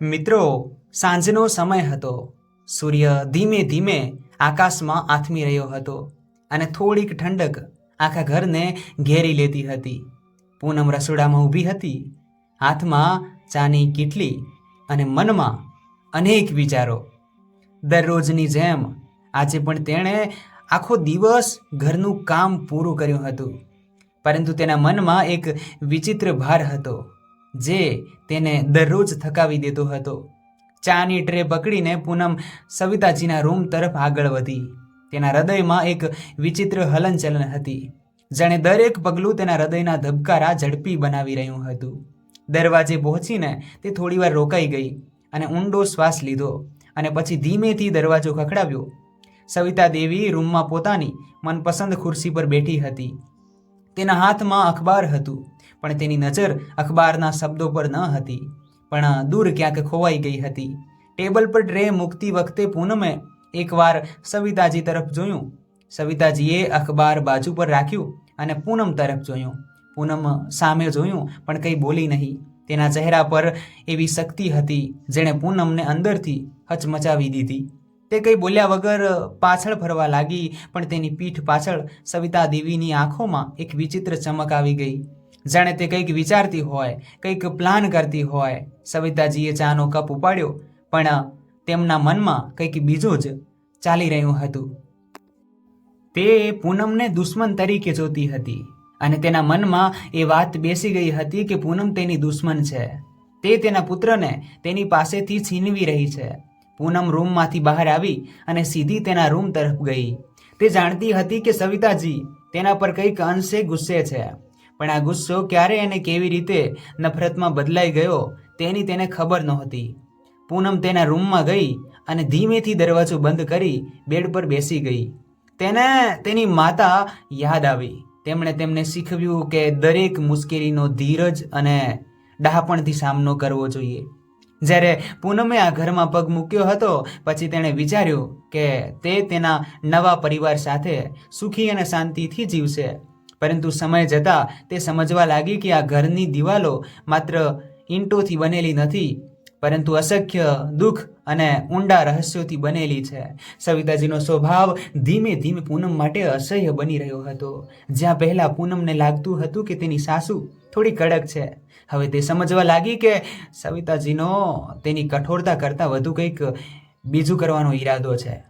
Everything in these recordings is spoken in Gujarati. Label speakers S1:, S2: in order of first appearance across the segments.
S1: મિત્રો, સાંજનો સમય હતો. સૂર્ય ધીમે ધીમે આકાશમાં આથમી રહ્યો હતો અને થોડીક ઠંડક આખા ઘરને ઘેરી લેતી હતી. પૂનમ રસોડામાં ઊભી હતી. હાથમાં ચાની કીટલી અને મનમાં અનેક વિચારો. દરરોજની જેમ આજે પણ તેણે આખો દિવસ ઘરનું કામ પૂરું કર્યું હતું. પરંતુ તેના મનમાં એક વિચિત્ર ભાર હતો. જે તેને દરરોજ થકાવી દેતો હતો. ચાની ટ્રે પકડીને પૂનમ સવિતાજીના રૂમ તરફ આગળ વધી. તેના હૃદયમાં એક વિચિત્ર હલનચલન હતી. જાણે દરેક પગલું તેના હૃદયના ધબકારા ઝડપી બનાવી રહ્યું હતું. દરવાજે પહોંચીને તે થોડીવાર રોકાઈ ગઈ અને ઊંડો શ્વાસ લીધો અને પછી ધીમેથી દરવાજો ખખડાવ્યો. સવિતા દેવી રૂમમાં પોતાની મનપસંદ ખુરશી પર બેઠી હતી. તેના હાથમાં અખબાર હતું, પણ તેની નજર અખબારના શબ્દો પર ન હતી, પણ દૂર ક્યાંક ખોવાઈ ગઈ હતી. ટેબલ પર ટ્રે મૂકતી વખતે પૂનમે એકવાર સવિતાજી તરફ જોયું. સવિતાજીએ અખબાર બાજુ પર રાખ્યું અને પૂનમ તરફ જોયું. પૂનમ સામે જોયું, પણ કંઈ બોલી નહીં. તેના ચહેરા પર એવી શક્તિ હતી, જેણે પૂનમને અંદરથી હચમચાવી દીધી. તે કંઈ બોલ્યા વગર પાછળ ફરવા લાગી, પણ તેની પીઠ પાછળ સવિતા દેવીની આંખોમાં એક વિચિત્ર ચમક આવી ગઈ. જાણે તે કંઈક વિચારતી હોય, કંઈક પ્લાન કરતી હોય. સવિતાજીએ ચાનો કપ ઉપાડ્યો, પણ તેમના મનમાં કંઈક બીજું જ ચાલી રહ્યું હતું. તે પૂનમને દુશ્મન તરીકે જોતી હતી અને તેના મનમાં એ વાત બેસી ગઈ હતી કે પૂનમ તેની દુશ્મન છે. તે તેના પુત્રને તેની પાસેથી છીનવી રહી છે. પૂનમ રૂમમાંથી બહાર આવી અને સીધી તેના રૂમ તરફ ગઈ. તે જાણતી હતી કે સવિતાજી તેના પર કંઈક અંશે ગુસ્સે છે. પણ આ ગુસ્સો ક્યારે અને કેવી રીતે નફરતમાં બદલાઈ ગયો તેની તેને ખબર નહોતી. પૂનમ તેના રૂમમાં ગઈ અને ધીમેથી દરવાજો બંધ કરી બેડ પર બેસી ગઈ. તેને તેની માતા યાદ આવી. તેમણે તેમને શીખવ્યું કે દરેક મુશ્કેલીનો ધીરજ અને ડહાપણથી સામનો કરવો જોઈએ. જ્યારે પૂનમે આ ઘરમાં પગ મૂક્યો હતો, પછી તેણે વિચાર્યું કે તે તેના નવા પરિવાર સાથે સુખી અને શાંતિથી જીવશે. પરંતુ સમય જતાં તે સમજવા લાગી કે આ ઘરની દિવાલો માત્ર ઈંટોથી બનેલી નથી, પરંતુ અશક્ય દુઃખ અને ઊંડા રહસ્યોથી બનેલી છે. સવિતાજીનો સ્વભાવ ધીમે ધીમે પૂનમ માટે અસહ્ય બની રહ્યો હતો. જ્યાં પહેલાં પૂનમને લાગતું હતું કે તેની સાસુ થોડી કડક છે હવે તે સમજવા લાગી કે સવિતાજીનો તેની કઠોરતા કરતાં વધુ કંઈક બીજું કરવાનો ઈરાદો છે.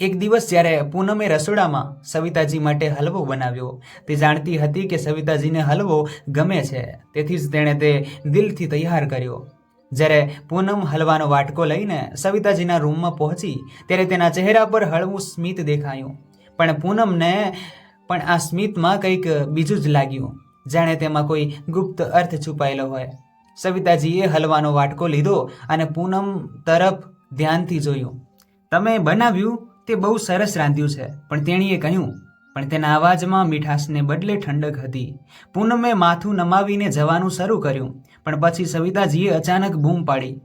S1: એક દિવસ જ્યારે પૂનમે રસોડામાં સવિતાજી માટે હલવો બનાવ્યો, તે જાણતી હતી કે સવિતાજીને હલવો ગમે છે, તેથી જ તેણે તે દિલથી તૈયાર કર્યો. જ્યારે પૂનમ હલવાનો વાટકો લઈને સવિતાજીના રૂમમાં પહોંચી, ત્યારે તેના ચહેરા પર હળવું સ્મિત દેખાયું. પણ પૂનમને, પણ આ સ્મિતમાં કંઈક બીજું જ લાગ્યું. જાણે તેમાં કોઈ ગુપ્ત અર્થ છુપાયેલો હોય. સવિતાજીએ હલવાનો વાટકો લીધો અને પૂનમ તરફ ધ્યાનથી જોયું. તમે બનાવ્યું તે બહુ સરસ રાંધ્યું છે, પણ તેણીએ કહ્યું. પણ તેના અવાજમાં મીઠાશને બદલે ઠંડક હતી. પૂનમે માથું નમાવીને જવાનું શરૂ કર્યું, પણ પછી સવિતાજીએ અચાનક બૂમ પાડી.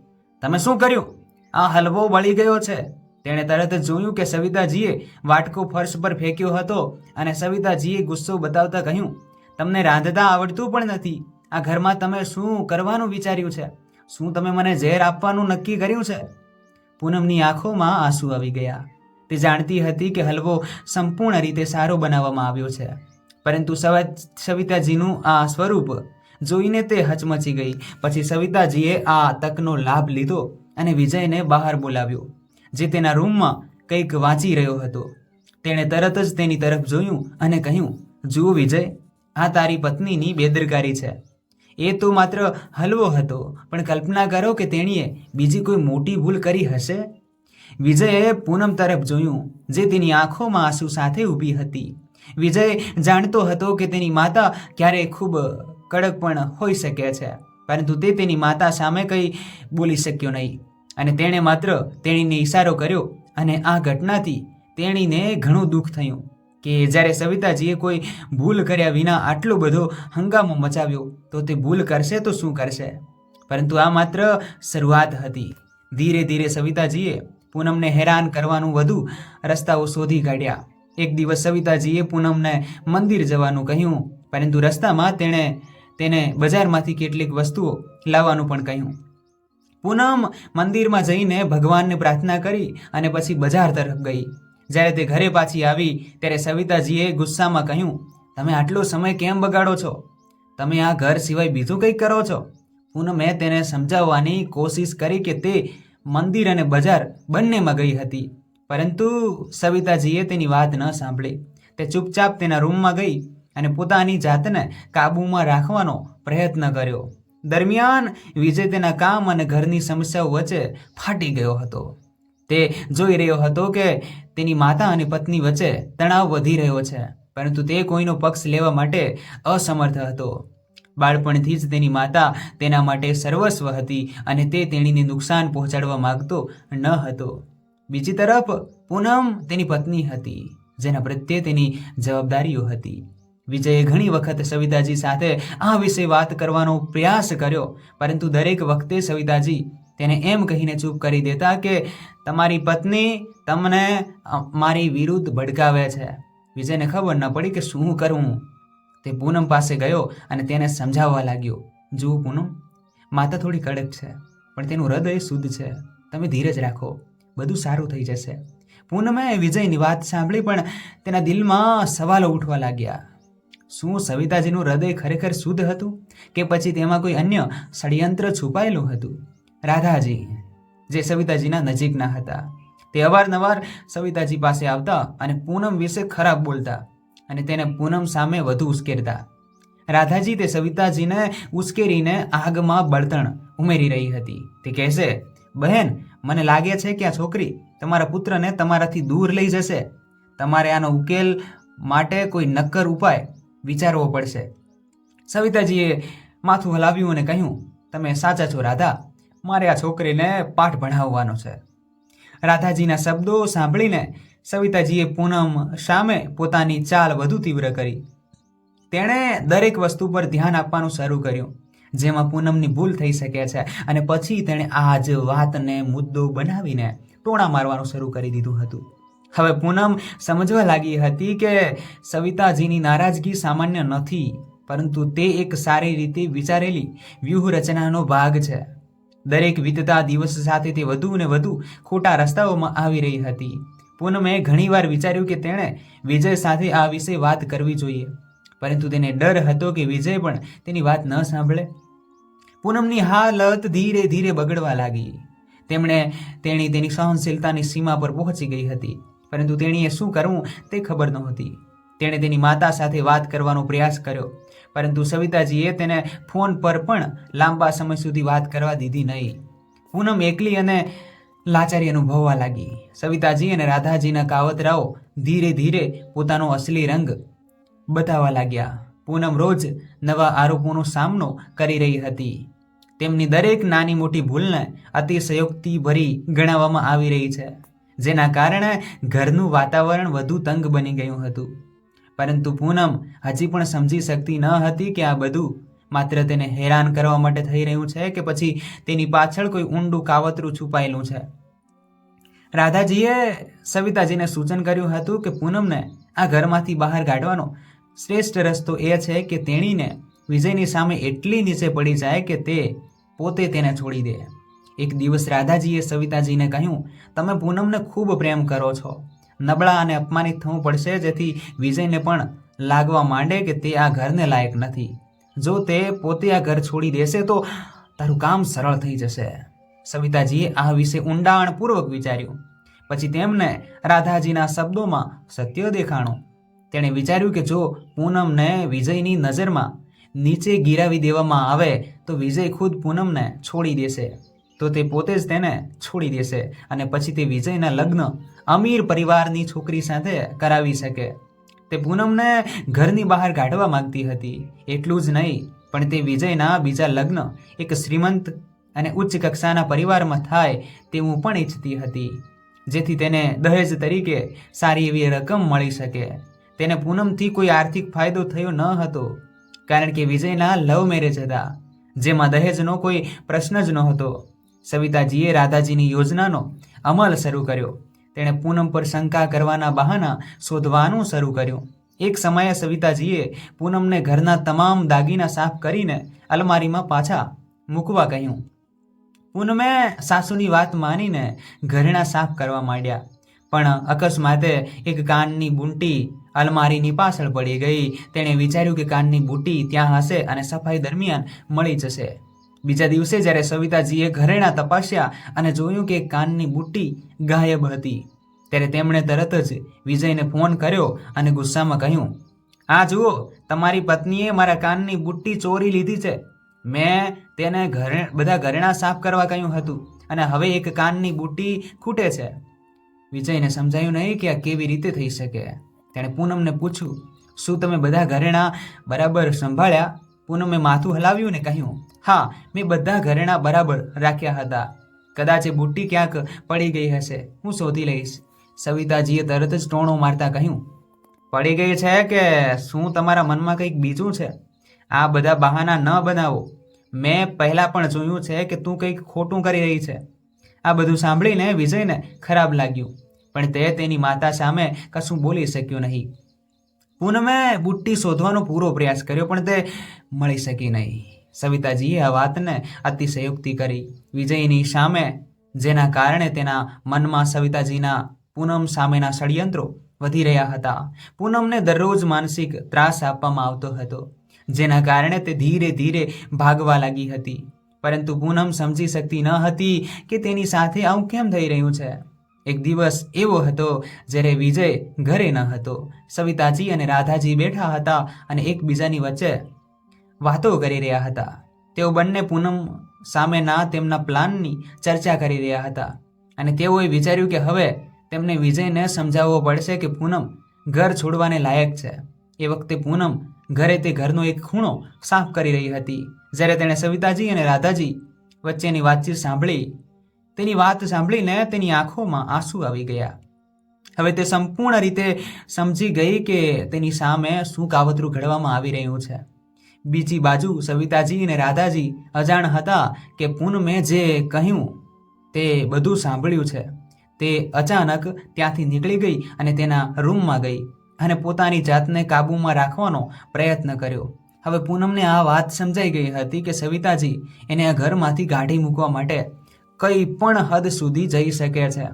S1: તમે શું કર્યું? આ હલવો બળી ગયો છે. તેણે તરત જોયું કે સવિતાજીએ વાટકો ફર્શ પર ફેંક્યો હતો અને સવિતાજીએ ગુસ્સો બતાવતા કહ્યું. તમને રાંધતા આવડતું પણ નથી. આ ઘરમાં તમે શું કરવાનું વિચાર્યું છે? શું તમે મને ઝેર આપવાનું નક્કી કર્યું છે? પૂનમની આંખોમાં આંસુ આવી ગયા. તે જાણતી હતી કે હલવો સંપૂર્ણ રીતે સારો બનાવવામાં આવ્યો છે. પરંતુ સવા- સવિતાજીનું આ સ્વરૂપ જોઈને તે હચમચી ગઈ. પછી સવિતાજીએ આ તકનો લાભ લીધો અને વિજયને બહાર બોલાવ્યો, જે તેના રૂમમાં કંઈક વાંચી રહ્યો હતો. તેણે તરત જ તેની તરફ જોયું અને કહ્યું, જુઓ વિજય આ તારી પત્નીની બેદરકારી છે. એ તો માત્ર હલવો હતો, પણ કલ્પના કરો કે તેણીએ બીજી કોઈ મોટી ભૂલ કરી હશે? વિજયે પૂનમ તરફ જોયું, જે તેની આંખોમાં આંસુ સાથે ઊભી હતી. વિજય જાણતો હતો કે તેની માતા ક્યારેય ખૂબ કડક પણ હોઈ શકે છે, પરંતુ તે તેની માતા સામે કંઈ બોલી શક્યો નહીં. અને તેણે માત્ર તેણીને ઈશારો કર્યો અને આ ઘટનાથી તેણીને ઘણું દુઃખ થયું. કે જ્યારે સવિતાજીએ કોઈ ભૂલ કર્યા વિના આટલો બધો હંગામો મચાવ્યો, તો તે ભૂલ કરશે તો શું કરશે? પરંતુ આ માત્ર શરૂઆત હતી. ધીરે ધીરે સવિતાજીએ પૂનમને હેરાન કરવાનું વધુ રસ્તાઓ શોધી કાઢ્યા. એક દિવસ સવિતાજીએ પૂનમને મંદિર જવાનું કહ્યું, પરંતુ રસ્તામાં તેણે તેને બજારમાંથી કેટલીક વસ્તુઓ લાવવાનું પણ કહ્યું. પૂનમ મંદિરમાં જઈને ભગવાનને પ્રાર્થના કરી અને પછી બજાર તરફ ગઈ. જ્યારે તે ઘરે પાછી આવી, ત્યારે સવિતાજીએ ગુસ્સામાં કહ્યું, તમે આટલો સમય કેમ બગાડો છો? તમે આ ઘર સિવાય બીજું કંઈક કરો છો? પૂનમે તેને સમજાવવાની કોશિશ કરી કે તે મંદિર અને બજાર બંનેમાં ગઈ હતી. પરંતુ સવિતાજીએ તેની વાત ન સાંભળી. તે ચૂપચાપ તેના રૂમમાં ગઈ અને પોતાની જાતને કાબૂમાં રાખવાનો પ્રયત્ન કર્યો. દરમિયાન વિજય તેના કામ અને ઘરની સમસ્યાઓ વચ્ચે ફાટી ગયો હતો. તે જોઈ રહ્યો હતો કે તેની માતા અને પત્ની વચ્ચે તણાવ વધી રહ્યો છે, પરંતુ તે કોઈનો પક્ષ લેવા માટે અસમર્થ હતો. બાળપણથી જ તેની માતા તેના માટે સર્વસ્વ હતી અને તે તેણીને નુકસાન પહોંચાડવા માંગતો ન હતો. બીજી તરફ, પૂનમ તેની પત્ની હતી, જેના પ્રત્યે તેની જવાબદારીઓ હતી. વિજયે ઘણી વખત સવિતાજી સાથે આ વિશે વાત કરવાનો પ્રયાસ કર્યો, પરંતુ દરેક વખતે સવિતાજી તેને એમ કહીને ચૂપ કરી દેતા કે, તમારી પત્ની તમને મારી વિરુદ્ધ ભડકાવે છે. વિજયને ખબર ન પડી કે શું કરવું તે પૂનમ પાસે ગયો અને તેને સમજાવવા લાગ્યો, જુઓ પૂનમ, માતા થોડી કડક છે, પણ તેનું હૃદય શુદ્ધ છે. તમે ધીરજ રાખો, બધું સારું થઈ જશે. પૂનમે વિજયની વાત સાંભળી પણ તેના દિલમાં સવાલો ઉઠવા લાગ્યા. શું સવિતાજીનું હૃદય ખરેખર શુદ્ધ હતું? કે પછી તેમાં કોઈ અન્ય ષડયંત્ર છુપાયેલું હતું? રાધાજી, જે સવિતાજીના નજીકના હતા. તે અવારનવાર સવિતાજી પાસે આવતા અને પૂનમ વિશે ખરાબ બોલતા અને તેને પૂનમ સામે વધુ ઉશ્કેરતા. રાધાજી તે સવિતાજીને ઉશ્કેરીને આગમાં બળતણ ઉમેરી રહી હતી. તે કહેશે, બહેન, મને લાગે છે કે આ છોકરી તમારા પુત્રને તમારાથી દૂર લઈ જશે. તમારે આનો ઉકેલ માટે કોઈ નક્કર ઉપાય વિચારવો પડશે. સવિતાજીએ માથું હલાવ્યું અને કહ્યું, તમે સાચા છો, રાધા. મારે આ છોકરીને પાઠ ભણાવવાનો છે. રાધાજીના શબ્દો સાંભળીને સવિતાજીએ પૂનમ સામે પોતાની ચાલ વધુ તીવ્ર કરી. તેણે દરેક વસ્તુ પર ધ્યાન આપવાનું શરૂ કર્યું, જેમાં પૂનમની ભૂલ થઈ શકે છે અને પછી તેણે આ જ વાતને મુદ્દો બનાવીને ટોણા મારવાનું શરૂ કરી દીધું હતું. હવે પૂનમ સમજવા લાગી હતી કે સવિતાજીની નારાજગી સામાન્ય નથી, પરંતુ તે એક સારી રીતે વિચારેલી વ્યૂહરચનાનો ભાગ છે. દરેક વીતતા દિવસ સાથે તે વધુ ને વધુ ખોટા રસ્તાઓમાં આવી રહી હતી. પૂનમે ઘણીવાર વિચાર્યું કે તેણે વિજય સાથે આ વિશે વાત કરવી જોઈએ, પરંતુ તેને ડર હતો કે વિજય પણ તેની વાત ન સાંભળે. પૂનમની હાલત ધીરે ધીરે બગડવા લાગી. તેમણે તેણી તેની સહનશીલતાની સીમા પર પહોંચી ગઈ હતી, પરંતુ તેણીએ શું કરવું તે ખબર નહોતી. તેણે તેની માતા સાથે વાત કરવાનો પ્રયાસ કર્યો. પરંતુ સવિતાજીએ તેને ફોન પર પણ લાંબા સમય સુધી વાત કરવા દીધી નહીં. પૂનમ એકલી અને લાચારી અનુભવવા લાગી. સવિતાજી અને રાધાજીના કાવતરાઓ ધીરે ધીરે પોતાનો અસલી રંગ બતાવવા લાગ્યા. પૂનમ રોજ નવા આરોપોનો સામનો કરી રહી હતી. તેમની દરેક નાની મોટી ભૂલને અતિશયોક્તિ ભરી ગણાવવામાં આવી રહી છે, જેના કારણે ઘરનું વાતાવરણ વધુ તંગ બની ગયું હતું. પરંતુ પૂનમ હજી પણ સમજી શકતી ન હતી કે આ બધું માત્ર તેને હેરાન કરવા માટે થઈ રહ્યું છે કે પછી તેની પાછળ કોઈ ઊંડું કાવતરું છુપાયેલું છે? રાધાજીએ સવિતાજીને સૂચન કર્યું હતું કે પૂનમને આ ઘરમાંથી બહાર કાઢવાનો શ્રેષ્ઠ રસ્તો એ છે કે તેણીને વિજયની સામે એટલી નીચે પડી જાય કે તે પોતે તેને છોડી દે. એક દિવસ રાધાજીએ સવિતાજીને કહ્યું, તમે પૂનમને ખૂબ પ્રેમ કરો છો. નબળા અને અપમાનિત થવું પડશે, જેથી વિજયને પણ લાગવા માંડે કે તે આ ઘરને લાયક નથી. જો તે પોતે આ ઘર છોડી દેશે, તો તારું કામ સરળ થઈ જશે. સવિતાજીએ આ વિશે ઊંડાણપૂર્વક વિચાર્યું. પછી તેમને રાધાજીના શબ્દોમાં સત્ય દેખાણું. તેણે વિચાર્યું કે જો પૂનમને વિજયની નજરમાં નીચે ગિરાવી દેવામાં આવે, તો વિજય ખુદ પૂનમને છોડી દેશે. તો તે પોતે જ તેને છોડી દેશે અને પછી તે વિજયના લગ્ન અમીર પરિવારની છોકરી સાથે કરાવી શકે. તે પૂનમને ઘરની બહાર કાઢવા માંગતી હતી. એટલું જ નહીં, પણ તે વિજયના બીજા લગ્ન એક શ્રીમંત અને ઉચ્ચ કક્ષાના પરિવારમાં થાય તેવું પણ ઈચ્છતી હતી, જેથી તેને દહેજ તરીકે સારી એવી રકમ મળી શકે. તેને પૂનમથી કોઈ આર્થિક ફાયદો થયો ન હતો, કારણ કે વિજયના લવ મેરેજ હતા, જેમાં દહેજનો કોઈ પ્રશ્ન જ નહોતો. સવિતાજીએ રાધાજીની યોજનાનો અમલ શરૂ કર્યો. તેણે પૂનમ પર શંકા કરવાના બહાના શોધવાનું શરૂ કર્યું. એક સમયે સવિતાજીએ પૂનમને ઘરના તમામ દાગીના સાફ કરીને અલમારીમાં પાછા મૂકવા કહ્યું. પૂનમે સાસુની વાત માનીને ઘરેણા સાફ કરવા માંડ્યા. પણ અકસ્માતે એક કાનની બુંટી અલમારીની પાછળ પડી ગઈ. તેણે વિચાર્યું કે કાનની બુટી ત્યાં હશે અને સફાઈ દરમિયાન મળી જશે. બીજા દિવસે જ્યારે સવિતાજીએ ઘરેણા તપાસ્યા અને જોયું કે કાનની બુટ્ટી ગાયબ હતી, ત્યારે તેમણે તરત જ વિજયને ફોન કર્યો અને ગુસ્સામાં કહ્યું આ જુઓ, તમારી પત્નીએ મારા કાનની બુટ્ટી ચોરી લીધી છે. મેં તેને ઘરે, બધા ઘરેણા સાફ કરવા કહ્યું હતું અને હવે એક કાનની બુટ્ટી ખૂટે છે. વિજયને સમજાયું નહીં કે આ કેવી રીતે થઈ શકે. તેણે પૂનમને પૂછ્યું, શું તમે બધા ઘરેણા બરાબર સંભાળ્યા? પૂનમે માથું હલાવ્યું ને કહ્યું, હા, મેં બધા ઘરેણા બરાબર રાખ્યા હતા. કદાચ એ બુટ્ટી ક્યાંક પડી ગઈ હશે. હું શોધી લઈશ. સવિતાજીએ તરત જ ટોણો મારતા કહ્યું, પડી ગઈ છે કે શું તમારા મનમાં કંઈક બીજું છે? આ બધા બહાના ન બનાવો. મેં પહેલાં પણ જોયું છે કે તું કંઈક ખોટું કરી રહી છે. આ બધું સાંભળીને વિજયને ખરાબ લાગ્યું, પણ તે તેની માતા સામે કશું બોલી શક્યો નહીં. પૂનમે બુટ્ટી શોધવાનો પૂરો પ્રયાસ કર્યો, પણ તે મળી શકી નહીં. સવિતાજીએ આ વાતને અતિશયોક્તિ કરી. વિજયની સામે, જેના કારણે તેના મનમાં સવિતાજીના પૂનમ સામેના ષડયંત્રો વધી રહ્યા હતા. પૂનમને દરરોજ માનસિક ત્રાસ આપવામાં આવતો હતો, જેના કારણે તે ધીરે ધીરે ભાગવા લાગી હતી. પરંતુ પૂનમ સમજી શકતી ન હતી કે તેની સાથે આવું કેમ થઈ રહ્યું છે? એક દિવસ એવો હતો જ્યારે વિજય ઘરે ન હતો. સવિતાજી અને રાધાજી બેઠા હતા અને એકબીજાની વચ્ચે વાતો કરી રહ્યા હતા. તેઓ બંને પૂનમ સામેના તેમના પ્લાનની ચર્ચા કરી રહ્યા હતા અને તેઓએ વિચાર્યું કે હવે તેમને વિજયને સમજાવવો પડશે કે પૂનમ ઘર છોડવાને લાયક છે. એ વખતે પૂનમ ઘરે તે ઘરનો એક ખૂણો સાફ કરી રહી હતી. જ્યારે તેણે સવિતાજી અને રાધાજી વચ્ચેની વાતચીત સાંભળી તેની વાત સાંભળીને તેની આંખોમાં આંસુ આવી ગયા. હવે તે સંપૂર્ણ રીતે સમજી ગઈ કે તેની સામે શું કાવતરું ઘડવામાં આવી રહ્યું છે. બીજી બાજુ સવિતાજી અને રાધાજી અજાણ હતા કે પૂનમે જે કહ્યું તે બધું સાંભળ્યું છે. તે અચાનક ત્યાંથી નીકળી ગઈ અને તેના રૂમમાં ગઈ અને પોતાની જાતને કાબૂમાં રાખવાનો પ્રયત્ન કર્યો. હવે પૂનમને આ વાત સમજાઈ ગઈ હતી કે સવિતાજી એને આ ઘરમાંથી કાઢી મૂકવા માટે કંઈ પણ હદ સુધી જઈ શકે છે.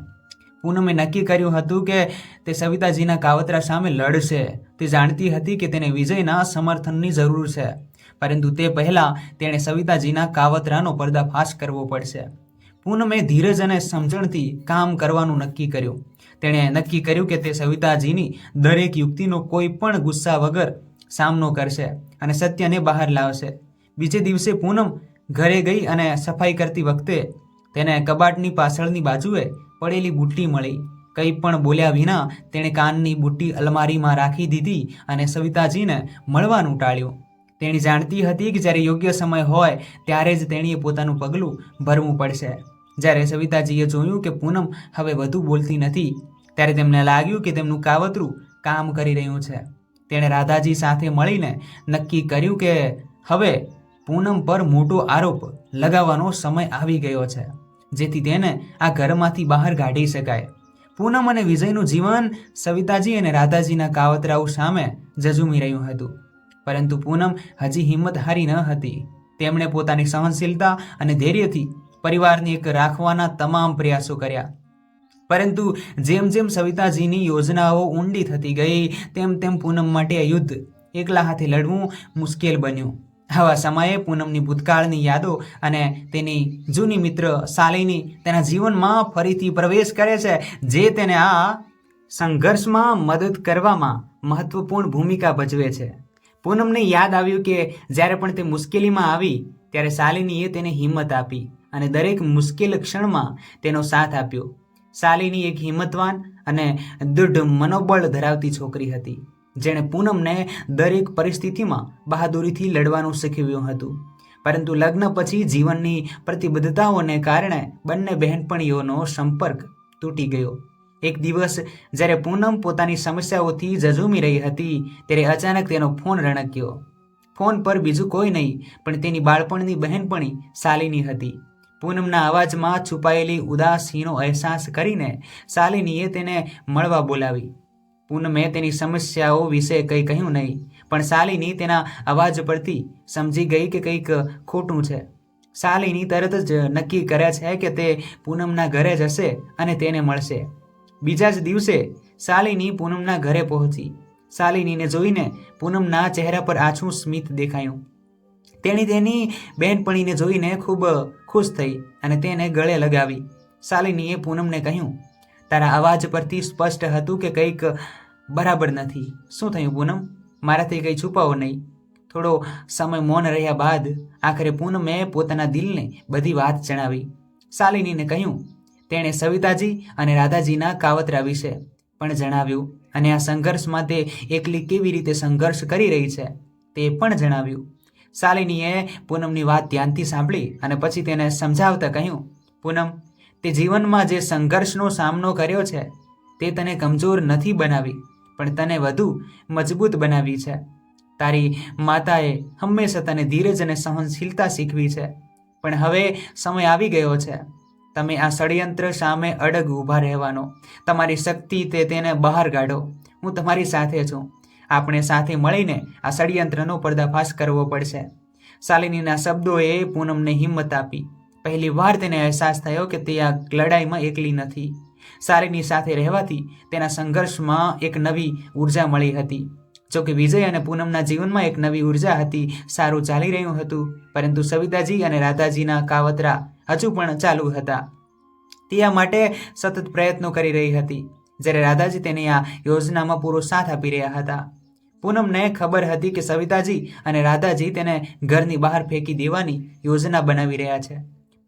S1: પૂનમે નક્કી કર્યું હતું કે તે સવિતાજીના કાવતરા સામે લડશે. તે જાણતી હતી કે તેને વિજયના સમર્થનની જરૂર છે, પરંતુ તે પહેલાં તેણે સવિતાજીના કાવતરાનો પર્દાફાશ કરવો પડશે. પૂનમે ધીરજ અને સમજણથી કામ કરવાનું નક્કી કર્યું. તેણે નક્કી કર્યું કે તે સવિતાજીની દરેક યુક્તિનો કોઈ પણ ગુસ્સા વગર સામનો કરશે અને સત્યને બહાર લાવશે. બીજે દિવસે પૂનમ ઘરે ગઈ અને સફાઈ કરતી વખતે તેને કબાટની પાછળની બાજુએ પડેલી બુટ્ટી મળી. કંઈ પણ બોલ્યા વિના તેણે કાનની બુટ્ટી અલમારીમાં રાખી દીધી અને સવિતાજીને મળવાનું ટાળ્યું. તેણી જાણતી હતી કે જ્યારે યોગ્ય સમય હોય ત્યારે જ તેણીએ પોતાનું પગલું ભરવું પડશે. જ્યારે સવિતાજીએ જોયું કે પૂનમ હવે વધુ બોલતી નથી, ત્યારે તેમને લાગ્યું કે તેમનું કાવતરું કામ કરી રહ્યું છે. તેણે રાધાજી સાથે મળીને નક્કી કર્યું કે હવે પૂનમ પર મોટો આરોપ લગાવવાનો સમય આવી ગયો છે. જેથી તેને આ ઘરમાંથી બહાર કાઢી શકાય. પૂનમ અને વિજયનું જીવન સવિતાજી અને રાધાજીના કાવતરાઓ સામે જજુમી રહ્યું હતું. પરંતુ પૂનમ હજી હિંમત હારી ન હતી. તેમણે પોતાની સહનશીલતા અને ધૈર્યથી પરિવારની એક રાખવાના તમામ પ્રયાસો કર્યા. પરંતુ જેમ જેમ સવિતાજીની યોજનાઓ ઊંડી થતી ગઈ, તેમ તેમ પૂનમ માટે આ યુદ્ધ એકલા હાથે લડવું મુશ્કેલ બન્યું. આવા સમયે પૂનમની ભૂતકાળની યાદો અને તેની જૂની મિત્ર શાલિની તેના જીવનમાં ફરીથી પ્રવેશ કરે છે, જે તેને આ સંઘર્ષમાં મદદ કરવામાં મહત્વપૂર્ણ ભૂમિકા ભજવે છે. પૂનમને યાદ આવ્યું કે જ્યારે પણ તે મુશ્કેલીમાં આવી, ત્યારે શાલિનીએ તેને હિંમત આપી અને દરેક મુશ્કેલ ક્ષણમાં તેનો સાથ આપ્યો. શાલિની એક હિંમતવાન અને દૃઢ મનોબળ ધરાવતી છોકરી હતી. જેણે પૂનમને દરેક પરિસ્થિતિમાં બહાદુરીથી લડવાનું શીખવ્યું હતું. પરંતુ લગ્ન પછી જીવનની પ્રતિબદ્ધતાઓને કારણે બંને બહેનપણીઓનો સંપર્ક તૂટી ગયો. એક દિવસ જ્યારે પૂનમ પોતાની સમસ્યાઓથી જજુમી રહી હતી, ત્યારે અચાનક તેનો ફોન રણક્યો. ફોન પર બીજું કોઈ નહીં, પણ તેની બાળપણની બહેનપણી શાલિની હતી. પૂનમના અવાજમાં છુપાયેલી ઉદાસીનો અહેસાસ કરીને શાલિનીએ તેને મળવા બોલાવી. પૂનમે તેની સમસ્યાઓ વિશે કંઈ કહ્યું નહીં, પણ શાલિની તેના અવાજ પરથી સમજી ગઈ કે કંઈક ખોટું છે. શાલિની તરત જ નક્કી કરે છે કે તે પૂનમના ઘરે જશે અને તેને મળશે. બીજા જ દિવસે શાલિની પૂનમના ઘરે પહોંચી. શાલિનીને જોઈને પૂનમના ચહેરા પર આછું સ્મિત દેખાયું. તેણી તેની બહેનપણીને જોઈને ખૂબ ખુશ થઈ અને તેને ગળે લગાવી. શાલિનીએ પૂનમને કહ્યું, તારા અવાજ પરથી સ્પષ્ટ હતું કે કંઈક બરાબર નથી. શું થયું પૂનમ? મારાથી કંઈ છુપાવો નહીં. થોડો સમય મૌન રહ્યા બાદ આખરે પૂનમે પોતાના દિલને બધી વાત જણાવી. શાલિનીને કહ્યું, તેણે સવિતાજી અને રાધાજીના કાવતરા વિશે પણ જણાવ્યું અને આ સંઘર્ષમાં તે એકલી કેવી રીતે સંઘર્ષ કરી રહી છે તે પણ જણાવ્યું. શાલિનીએ પૂનમની વાત ધ્યાનથી સાંભળી અને પછી તેને સમજાવતા કહ્યું, પૂનમ, તે જીવનમાં જે સંઘર્ષનો સામનો કર્યો છે તે તને કમજોર નથી બનાવી. પણ તને વધુ મજબૂત બનાવી છે. તારી માતાએ હંમેશા તને ધીરજ અને સહનશીલતા શીખવી છે. પણ હવે સમય આવી ગયો છે. તમે આ ષડયંત્ર સામે અડગ ઊભા રહેવાનો. તમારી શક્તિ તે તેને બહાર કાઢો. હું તમારી સાથે છું. આપણે સાથે મળીને આ ષડયંત્રનો પર્દાફાશ કરવો પડશે. શાલિનીના શબ્દોએ પૂનમને હિંમત આપી. પહેલી વાર તેને અહેસાસ થયો કે તે આ લડાઈમાં એકલી નથી. શાલિની સાથે રહેવાથી તેના સંઘર્ષમાં એક નવી ઊર્જા મળી હતી. જો કે વિજય અને પૂનમના જીવનમાં એક નવી ઊર્જા હતી, સારું ચાલી રહ્યું હતું, પરંતુ સવિતાજી અને રાધાજીના કાવતરા હજુ પણ ચાલુ હતા. તે આ માટે સતત પ્રયત્નો કરી રહી હતી, જ્યારે રાધાજી તેની આ યોજનામાં પૂરો સાથ આપી રહ્યા હતા. પૂનમને ખબર હતી કે સવિતાજી અને રાધાજી તેને ઘરની બહાર ફેંકી દેવાની યોજના બનાવી રહ્યા છે,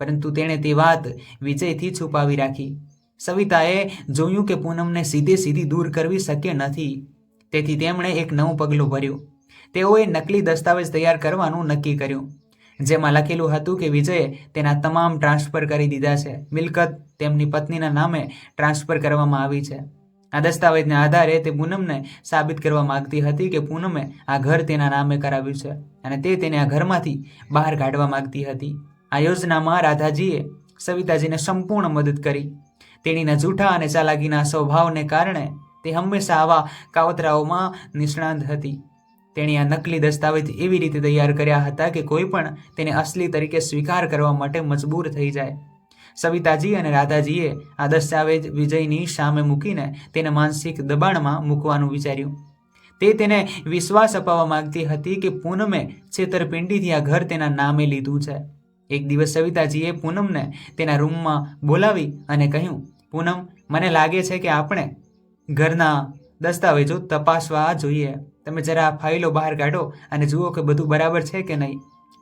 S1: પરંતુ તેણે તે વાત વિજયથી છુપાવી રાખી. સવિતાએ જોયું કે પૂનમને સીધે સીધી દૂર કરવી શક્ય નથી. તેથી તેમણે એક નવું પગલું ભર્યું. તેઓએ નકલી દસ્તાવેજ તૈયાર કરવાનું નક્કી કર્યું. જેમાં લખેલું હતું કે વિજયે તેના તમામ ટ્રાન્સફર કરી દીધા છે. મિલકત તેમની પત્નીના નામે ટ્રાન્સફર કરવામાં આવી છે. આ દસ્તાવેજના આધારે તે પૂનમને સાબિત કરવા માંગતી હતી કે પૂનમે આ ઘર તેના નામે કરાવ્યું છે અને તે તેને આ ઘરમાંથી બહાર કાઢવા માંગતી હતી. આ યોજનામાં રાધાજીએ સવિતાજીને સંપૂર્ણ મદદ કરી. તેણીના જૂઠા અને ચાલાકીના સ્વભાવને કારણે તે હંમેશા આવા કાવતરાઓમાં નિષ્ણાંત હતી. તેણે આ નકલી દસ્તાવેજ એવી રીતે તૈયાર કર્યા હતા કે કોઈ પણ તેને અસલી તરીકે સ્વીકાર કરવા માટે મજબૂર થઈ જાય. સવિતાજી અને રાધાજીએ આ દસ્તાવેજ વિજયની સામે મૂકીને તેને માનસિક દબાણમાં મૂકવાનું વિચાર્યું. તે તેને વિશ્વાસ અપાવવા માંગતી હતી કે પૂનમે છેતરપિંડીથી આ ઘર તેના નામે લીધું છે. એક દિવસ સવિતાજીએ પૂનમને તેના રૂમમાં બોલાવી અને કહ્યું પૂનમ, મને લાગે છે કે આપણે ઘરના દસ્તાવેજો તપાસવા જોઈએ. તમે જરા ફાઇલો બહાર કાઢો અને જુઓ કે બધું બરાબર છે કે નહીં.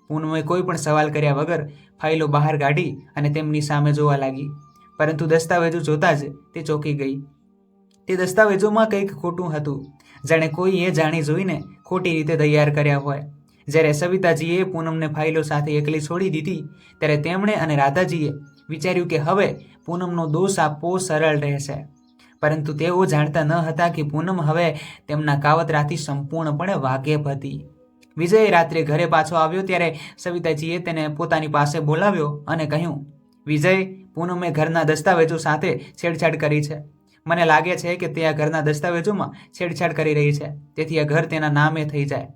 S1: પૂનમે કોઈ પણ સવાલ કર્યા વગર ફાઇલો બહાર કાઢી અને તેમની સામે જોવા લાગી. પરંતુ દસ્તાવેજો જોતા જ તે ચોંકી ગઈ. તે દસ્તાવેજોમાં કંઈક ખોટું હતું. જાણે કોઈએ જાણી જોઈને ખોટી રીતે તૈયાર કર્યા હોય. જ્યારે સવિતાજીએ પૂનમને ફાઇલો સાથે એકલી છોડી દીધી, ત્યારે તેમણે અને રાધાજીએ વિચાર્યું કે હવે પૂનમનો દોષ આપવો સરળ રહેશે. પરંતુ તેઓ જાણતા ન હતા કે પૂનમ હવે તેમના કાવતરાથી સંપૂર્ણપણે વાકેફ હતી. વિજય રાત્રે ઘરે પાછો આવ્યો ત્યારે સવિતાજીએ તેને પોતાની પાસે બોલાવ્યો અને કહ્યું, વિજય, પૂનમે ઘરના દસ્તાવેજો સાથે છેડછાડ કરી છે. મને લાગે છે કે તે આ ઘરના દસ્તાવેજોમાં છેડછાડ કરી રહી છે. તેથી આ ઘર તેના નામે થઈ જાય.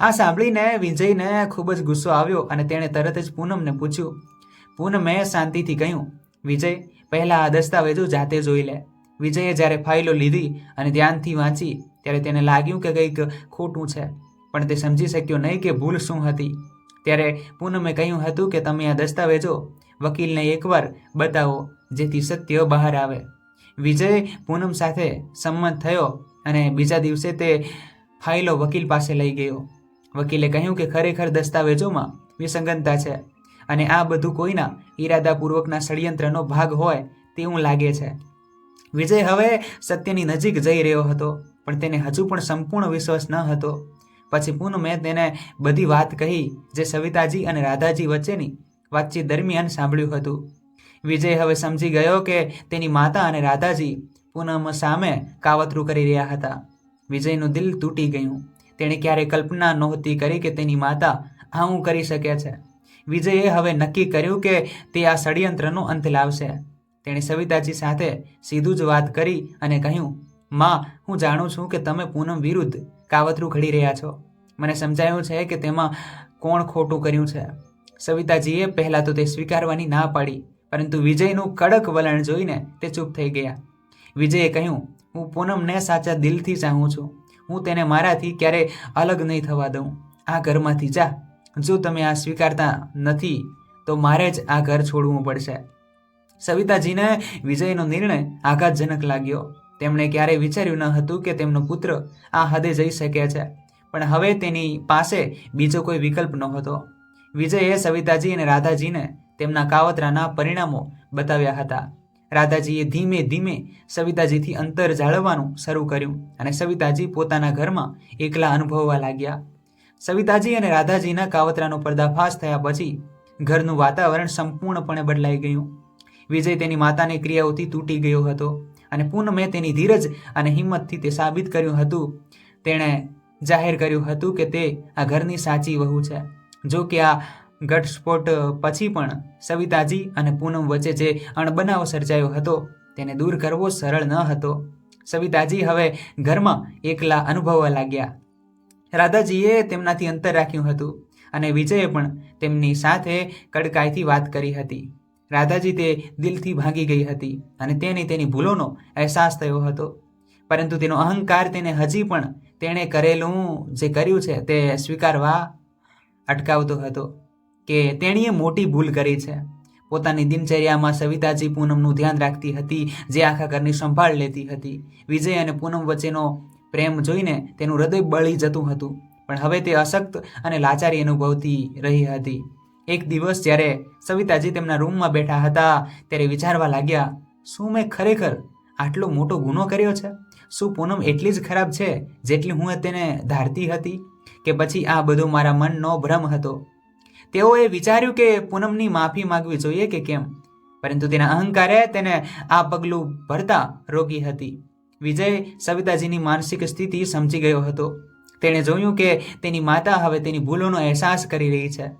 S1: આ સાંભળીને વિજયને ખૂબ જ ગુસ્સો આવ્યો અને તેણે તરત જ પૂનમને પૂછ્યું. પૂનમે શાંતિથી કહ્યું વિજય, પહેલાં આ દસ્તાવેજો જાતે જોઈ લે. વિજયે જ્યારે ફાઇલો લીધી અને ધ્યાનથી વાંચી, ત્યારે તેને લાગ્યું કે કંઈક ખોટું છે. પણ તે સમજી શક્યો નહીં કે ભૂલ શું હતી. ત્યારે પૂનમે કહ્યું હતું કે તમે આ દસ્તાવેજો વકીલને એકવાર બતાવો, જેથી સત્ય બહાર આવે. વિજય પૂનમ સાથે સંમત થયો અને બીજા દિવસે તે ફાઇલો વકીલ પાસે લઈ ગયો. વકીલે કહ્યું કે ખરેખર દસ્તાવેજોમાં વિસંગતતા છે. અને આ બધું કોઈના ઈરાદાપૂર્વકના ષડયંત્રનો ભાગ હોય તેવું લાગે છે. વિજય હવે સત્યની નજીક જઈ રહ્યો હતો, પણ તેને હજુ પણ સંપૂર્ણ વિશ્વાસ ન હતો. પછી પૂનમે તેને બધી વાત કહી, જે સવિતાજી અને રાધાજી વચ્ચેની વાતચીત દરમિયાન સાંભળ્યું હતું. વિજય હવે સમજી ગયો કે તેની માતા અને રાધાજી પૂનમ સામે કાવતરું કરી રહ્યા હતા. વિજયનું દિલ તૂટી ગયું. તેણે ક્યારેય કલ્પના નહોતી કરી કે તેની માતા આવું કરી શકે છે. વિજયે હવે નક્કી કર્યું કે તે આ ષડયંત્રનો અંત લાવશે. તેણે સવિતાજી સાથે સીધું જ વાત કરી અને કહ્યું, માં, હું જાણું છું કે તમે પૂનમ વિરુદ્ધ કાવતરું ઘડી રહ્યા છો. મને સમજાયું છે કે તેમાં કોણ ખોટું કર્યું છે. સવિતાજીએ પહેલાં તો તે સ્વીકારવાની ના પાડી, પરંતુ વિજયનું કડક વલણ જોઈને તે ચૂપ થઈ ગયા. વિજયે કહ્યું, હું પૂનમને સાચા દિલથી ચાહું છું. હું તેને મારાથી ક્યારેય અલગ નહીં થવા દઉં. આ ઘરમાંથી જા. જો તમે આ સ્વીકારતા નથી, તો મારે જ આ ઘર છોડવું પડશે. સવિતાજીને વિજયનો નિર્ણય આઘાતજનક લાગ્યો. તેમણે ક્યારેય વિચાર્યું ન હતું કે તેમનો પુત્ર આ હદે જઈ શકે છે, પણ હવે તેની પાસે બીજો કોઈ વિકલ્પ નહોતો. વિજયે સવિતાજી અને રાધાજીને તેમના કાવતરાના પરિણામો બતાવ્યા હતા. રાધાજીએ ધીમે ધીમે સવિતાજીથી અંતર જાળવવાનું શરૂ કર્યું અને સવિતાજી પોતાના ઘરમાં એકલા અનુભવવા લાગ્યા. સવિતાજી અને રાધાજીના કાવતરાનો પર્દાફાશ થયા પછી ઘરનું વાતાવરણ સંપૂર્ણપણે બદલાઈ ગયું. વિજય તેની માતાની ક્રિયાઓથી તૂટી ગયો હતો અને પૂનમે તેની ધીરજ અને હિંમતથી તે સાબિત કર્યું હતું. તેણે જાહેર કર્યું હતું કે તે આ ઘરની સાચી વહુ છે. જો કે આ ઘટસ્ફોટ પછી પણ સવિતાજી અને પૂનમ વચ્ચે જે અણબનાવ સર્જાયો હતો તેને દૂર કરવો સરળ ન હતો. સવિતાજી હવે ઘરમાં એકલા અનુભવવા લાગ્યા. રાધાજીએ તેમનાથી અંતર રાખ્યું હતું અને વિજયે પણ તેમની સાથે કડકાઈથી વાત કરી હતી. રાધાજી તે દિલથી ભાગી ગઈ હતી અને તેની તેની ભૂલોનો અહેસાસ થયો હતો. પરંતુ તેનો અહંકાર તેને હજી પણ તેણે કરેલું જે કર્યું છે તે સ્વીકારવા અટકાવતો હતો કે તેણીએ મોટી ભૂલ કરી છે. પોતાની દિનચર્યામાં સવિતાજી પૂનમનું ધ્યાન રાખતી હતી, જે આખા ઘરની સંભાળ લેતી હતી. વિજય અને પૂનમ વચ્ચેનો પ્રેમ જોઈને તેનું હૃદય બળી જતું હતું. પણ હવે તે અશક્ત અને લાચારી અનુભવતી રહી હતી. એક દિવસ જ્યારે સવિતાજી તેમના રૂમમાં બેઠા હતા, ત્યારે વિચારવા લાગ્યા, શું મેં ખરેખર આટલો મોટો ગુનો કર્યો છે? શું પૂનમ એટલી જ ખરાબ છે જેટલી હું તેને ધારતી હતી કે પછી આ બધો મારા મનનો ભ્રમ હતો? તેઓએ વિચાર્યું કે પૂનમની માફી માંગવી જોઈએ કે કેમ? પરંતુ તેના અહંકારે તેને આ પગલું ભરતા રોકી હતી. વિજય સવિતાજીની માનસિક સ્થિતિ સમજી ગયો હતો. તેણે જોયું કે તેની માતા હવે તેની ભૂલોનો અહેસાસ કરી રહી છે.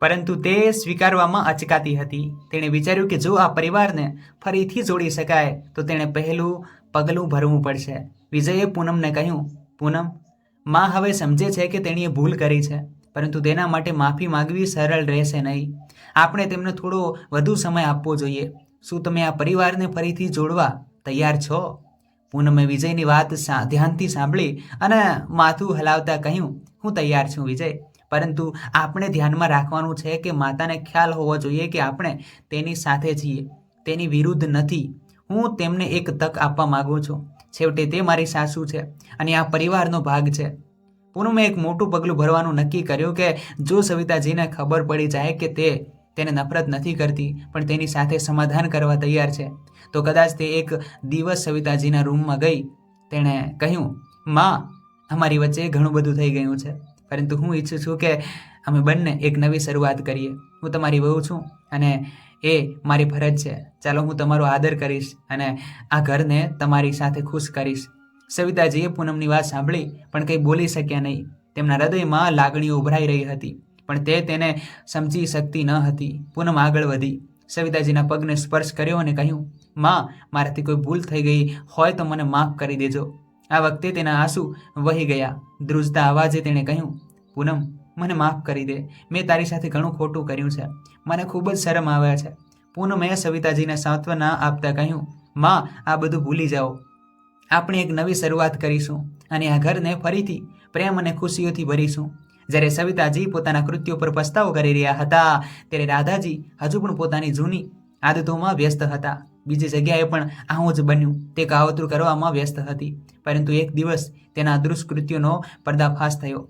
S1: પરંતુ તે સ્વીકારવામાં અચકાતી હતી. તેણે વિચાર્યું કે જો આ પરિવારને ફરીથી જોડી શકાય, તો તેણે પહેલું પગલું ભરવું પડશે. વિજયે પૂનમને કહ્યું, પૂનમ, માં હવે સમજે છે કે તેણીએ ભૂલ કરી છે, પરંતુ તેના માટે માફી માંગવી સરળ રહેશે નહીં. આપણે તેમને થોડો વધુ સમય આપવો જોઈએ. શું તમે આ પરિવારને ફરીથી જોડવા તૈયાર છો? પૂનમે વિજયની વાત ધ્યાનથી સાંભળી અને માથું હલાવતા કહ્યું, હું તૈયાર છું વિજય. પરંતુ આપણે ધ્યાનમાં રાખવાનું છે કે માતાને ખ્યાલ હોવો જોઈએ કે આપણે તેની સાથે છીએ. તેની વિરુદ્ધ નથી. હું તેમને એક તક આપવા માગું છું. છેવટે તે મારી સાસુ છે અને આ પરિવારનો ભાગ છે. પૂનમે એક મોટું પગલું ભરવાનું નક્કી કર્યું કે જો સવિતાજીને ખબર પડી જાય કે તે તેને નફરત નથી કરતી, પણ તેની સાથે સમાધાન કરવા તૈયાર છે. તો કદાચ તે એક દિવસ સવિતાજીના રૂમમાં ગઈ. તેણે કહ્યું, માં, અમારી વચ્ચે ઘણું બધું થઈ ગયું છે. પરંતુ હું ઈચ્છું છું કે અમે બંને એક નવી શરૂઆત કરીએ. હું તમારી વહુ છું અને એ મારી ફરજ છે. ચાલો હું તમારો આદર કરીશ અને આ ઘરને તમારી સાથે ખુશ કરીશ. સવિતાજીએ પૂનમની વાત સાંભળી, પણ કંઈ બોલી શક્યા નહીં. તેમના હૃદયમાં લાગણીઓ ઉભરાઈ રહી હતી. પણ તે તેને સમજી શકતી ન હતી. પૂનમ આગળ વધી. સવિતાજીના પગને સ્પર્શ કર્યો અને કહ્યું, માં, મારાથી કોઈ ભૂલ થઈ ગઈ હોય તો મને માફ કરી દેજો. આ વખતે તેના આંસુ વહી ગયા. ધ્રુજતા અવાજે તેણે કહ્યું, પૂનમ, મને માફ કરી દે. મેં તારી સાથે ઘણું ખોટું કર્યું છે. મને ખૂબ જ શરમ આવે છે. પૂનમે સવિતાજીને સાંત્વના આપતા કહ્યું, માં, આ બધું ભૂલી જાઓ. આપણે એક નવી શરૂઆત કરીશું અને આ ઘરને ફરીથી પ્રેમ અને ખુશીઓથી ભરીશું. જ્યારે સવિતાજી પોતાના કૃત્યો પર પસ્તાવો કરી રહ્યા હતા, ત્યારે રાધાજી હજુ પણ પોતાની જૂની આદતોમાં વ્યસ્ત હતા. બીજી જગ્યાએ પણ આવું જ બન્યું. તે કાવતરું કરવામાં વ્યસ્ત હતી, પરંતુ એક દિવસ તેના દુષ્કૃત્યોનો પર્દાફાશ થયો.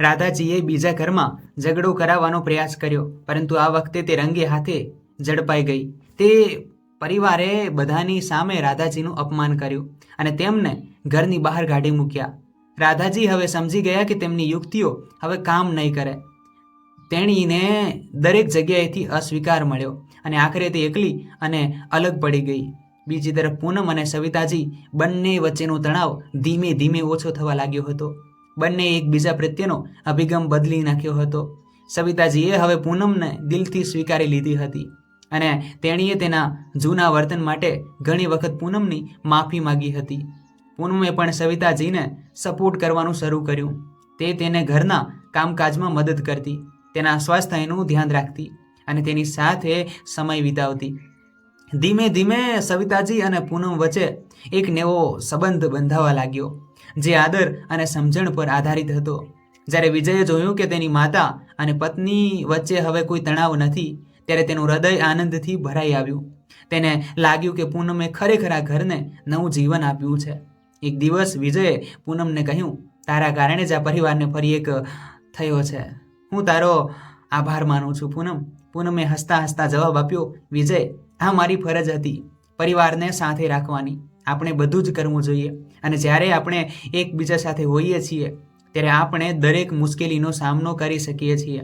S1: રાધાજીએ બીજા ઘરમાં ઝઘડો કરાવવાનો પ્રયાસ કર્યો, પરંતુ આ વખતે તે રંગે હાથે ઝડપાઈ ગઈ. તે પરિવારે બધાની સામે રાધાજીનું અપમાન કર્યું અને તેમને ઘરની બહાર કાઢી મૂક્યા. રાધાજી હવે સમજી ગયા કે તેમની યુક્તિઓ હવે કામ નહીં કરે. તેણીને દરેક જગ્યાએથી અસ્વીકાર મળ્યો અને આખરે તે એકલી અને અલગ પડી ગઈ. બીજી તરફ પૂનમ અને સવિતાજી બંને વચ્ચેનો તણાવ ધીમે ધીમે ઓછો થવા લાગ્યો હતો. બંને એકબીજા પ્રત્યેનો અભિગમ બદલી નાખ્યો હતો. સવિતાજીએ હવે પૂનમને દિલથી સ્વીકારી લીધી હતી અને તેણીએ તેના જૂના વર્તન માટે ઘણી વખત પૂનમની માફી માગી હતી. પૂનમે પણ સવિતાજીને સપોર્ટ કરવાનું શરૂ કર્યું. તે તેને ઘરના કામકાજમાં મદદ કરતી, તેના સ્વાસ્થ્યનું ધ્યાન રાખતી અને તેની સાથે સમય વિતાવતી. ધીમે ધીમે સવિતાજી અને પૂનમ વચ્ચે એક નવો સંબંધ બંધાવા લાગ્યો, જે આદર અને સમજણ પર આધારિત હતો. જ્યારે વિજયે જોયું કે તેની માતા અને પત્ની વચ્ચે હવે કોઈ તણાવ નથી, ત્યારે તેનું હૃદય આનંદથી ભરાઈ આવ્યું. તેને લાગ્યું કે પૂનમે ખરેખર આ ઘરને નવું જીવન આપ્યું છે. એક દિવસ વિજયે પૂનમને કહ્યું, તારા કારણે જ આ પરિવારને ફરી એક, થયો છે. હું તારો આભાર માનું છું, પૂનમ. પૂનમે હસતા હસતા જવાબ આપ્યો, વિજય, આ મારી ફરજ હતી, પરિવારને સાથે રાખવાની. આપણે બધું જ કરવું જોઈએ. અને જ્યારે આપણે એકબીજા સાથે હોઈએ છીએ, ત્યારે આપણે દરેક મુશ્કેલીનો સામનો કરી શકીએ છીએ.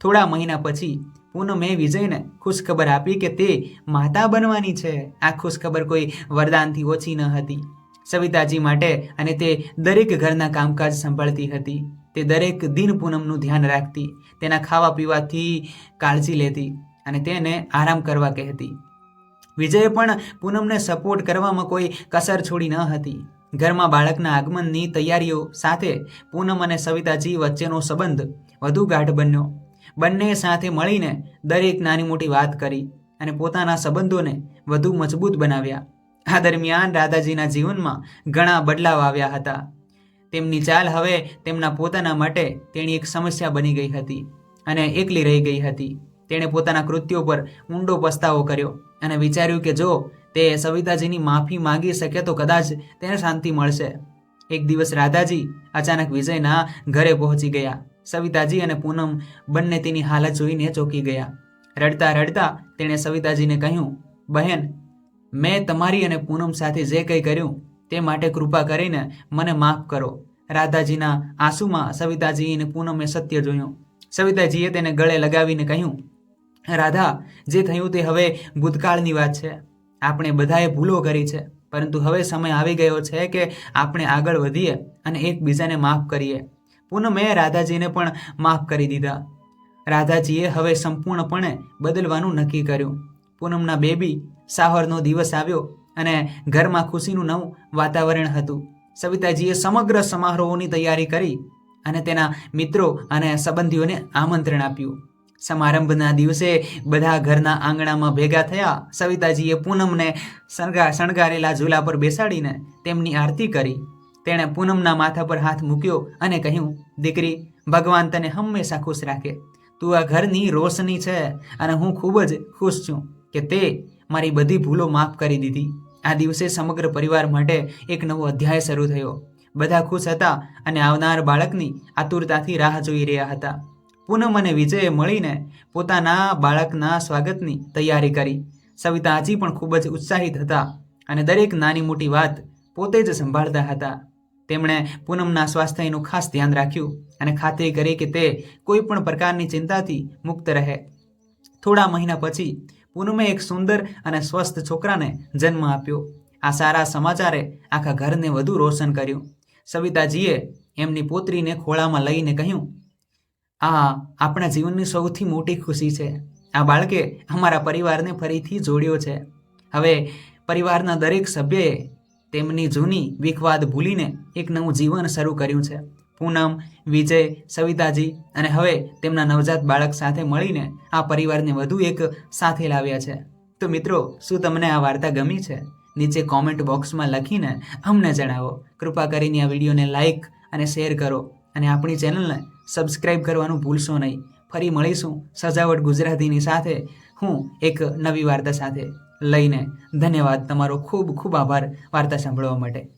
S1: થોડા મહિના પછી, પૂનમે વિજયને ખુશખબર આપી કે તે માતા બનવાની છે. આ ખુશખબર કોઈ વરદાનથી ઓછી ન હતી. સવિતાજી માટે અને તે દરેક ઘરના કામકાજ સંભાળતી હતી. તે દરેક દિન પૂનમનું ધ્યાન રાખતી, તેના ખાવા પીવાથી કાળજી લેતી અને તેને આરામ કરવા કહેતી. વિજયે પણ પૂનમને સપોર્ટ કરવામાં કોઈ કસર છોડી ન હતી. ઘરમાં બાળકના આગમનની તૈયારીઓ સાથે પૂનમ અને સવિતાજી વચ્ચેનો સંબંધ વધુ ગાઢ બન્યો. બંને સાથે મળીને દરેક નાની મોટી વાત કરી અને પોતાના સંબંધોને વધુ મજબૂત બનાવ્યા. આ દરમિયાન રાધાજીના જીવનમાં ઘણા બદલાવ આવ્યા હતા. તેમની ચાલ હવે તેમના પોતાના માટે તેની એક સમસ્યા બની ગઈ હતી અને એકલી રહી ગઈ હતી. તેણે પોતાના કૃત્યો પર ઊંડો પસ્તાવો કર્યો અને વિચાર્યું કે જો તે સવિતાજીની માફી માંગી શકે તો કદાચ તેને શાંતિ મળશે. એક દિવસ રાધાજી અચાનક વિજયના ઘરે પહોંચી ગયા. સવિતાજી અને પૂનમ બંને તેની હાલત જોઈને ચોંકી ગયા. રડતા રડતા તેણે સવિતાજીને કહ્યું, બહેન મેં તમારી અને પૂનમ સાથે જે કંઈ કર્યું, તે માટે કૃપા કરીને મને માફ કરો. રાધાજીના આંસુમાં સવિતાજી અને પૂનમે સત્ય જોયું. સવિતાજીએ તેને ગળે લગાવીને કહ્યું, રાધા, જે થયું તે હવે ભૂતકાળની વાત છે. આપણે બધાએ ભૂલો કરી છે, પરંતુ હવે સમય આવી ગયો છે કે આપણે આગળ વધીએ અને એકબીજાને માફ કરીએ. પૂનમે રાધાજીને પણ માફ કરી દીધા. રાધાજીએ હવે સંપૂર્ણપણે બદલવાનું નક્કી કર્યું. પૂનમના બેબી સાહરનો દિવસ આવ્યો અને ઘરમાં ખુશીનું નવું વાતાવરણ હતું. સવિતાજીએ સમગ્ર સમારોહની તૈયારી કરી અને તેના મિત્રો અને સંબંધીઓને આમંત્રણ આપ્યું. સમારંભના દિવસે બધા ઘરના આંગણામાં ભેગા થયા સવિતાજીએ પૂનમને શણગા, શણગારેલા ઝૂલા પર બેસાડીને તેમની આરતી કરી. તેણે પૂનમના માથા પર હાથ મૂક્યો અને કહ્યું, દીકરી, ભગવાન તને હંમેશા ખુશ રાખે. તું આ ઘરની રોશની છે અને હું ખૂબ જ ખુશ છું. કે તે મારી બધી ભૂલો માફ કરી દીધી. આ દિવસે સમગ્ર પરિવાર માટે એક નવો અધ્યાય શરૂ થયો. બધા ખુશ હતા અને આવનાર બાળકની આતુરતાથી રાહ જોઈ રહ્યા હતા. પૂનમ અને વિજયે મળીને પોતાના બાળકના સ્વાગતની તૈયારી કરી. સવિતા હજી પણ ખૂબ જ ઉત્સાહિત હતા અને દરેક નાની મોટી વાત પોતે જ સંભાળતા હતા. તેમણે પૂનમના સ્વાસ્થ્યનું ખાસ ધ્યાન રાખ્યું અને ખાતરી કરી કે તે કોઈ પણ પ્રકારની ચિંતાથી મુક્ત રહે. થોડા મહિના પછી પૂનમે એક સુંદર અને સ્વસ્થ છોકરાને જન્મ આપ્યો. આ સારા સમાચારે આખા ઘરને વધુ રોશન કર્યું. સવિતાજીએ એમની પોતરીને ખોળામાં લઈને કહ્યું, આ આપણા જીવનની સૌથી મોટી ખુશી છે. આ બાળકે અમારા પરિવારને ફરીથી જોડ્યો છે. હવે પરિવારના દરેક સભ્યએ તેમની જૂની વિખવાદ ભૂલીને એક નવું જીવન શરૂ કર્યું છે. પૂનમ, વિજય, સવિતાજી અને હવે તેમના નવજાત બાળક સાથે મળીને આ પરિવારને વધુ એક સાથે લાવ્યા છે. તો મિત્રો, શું તમને આ વાર્તા ગમી છે? નીચે કોમેન્ટ બોક્સમાં લખીને અમને જણાવો. કૃપા કરીને આ વિડીયોને લાઇક અને શેર કરો અને આપણી ચેનલને સબસ્ક્રાઇબ કરવાનું ભૂલશો નહીં. ફરી મળીશું સજાવટ ગુજરાતીની સાથે. હું એક નવી વાર્તા સાથે લઈને ધન્યવાદ. તમારો ખૂબ ખૂબ આભાર વાર્તા સાંભળવા માટે.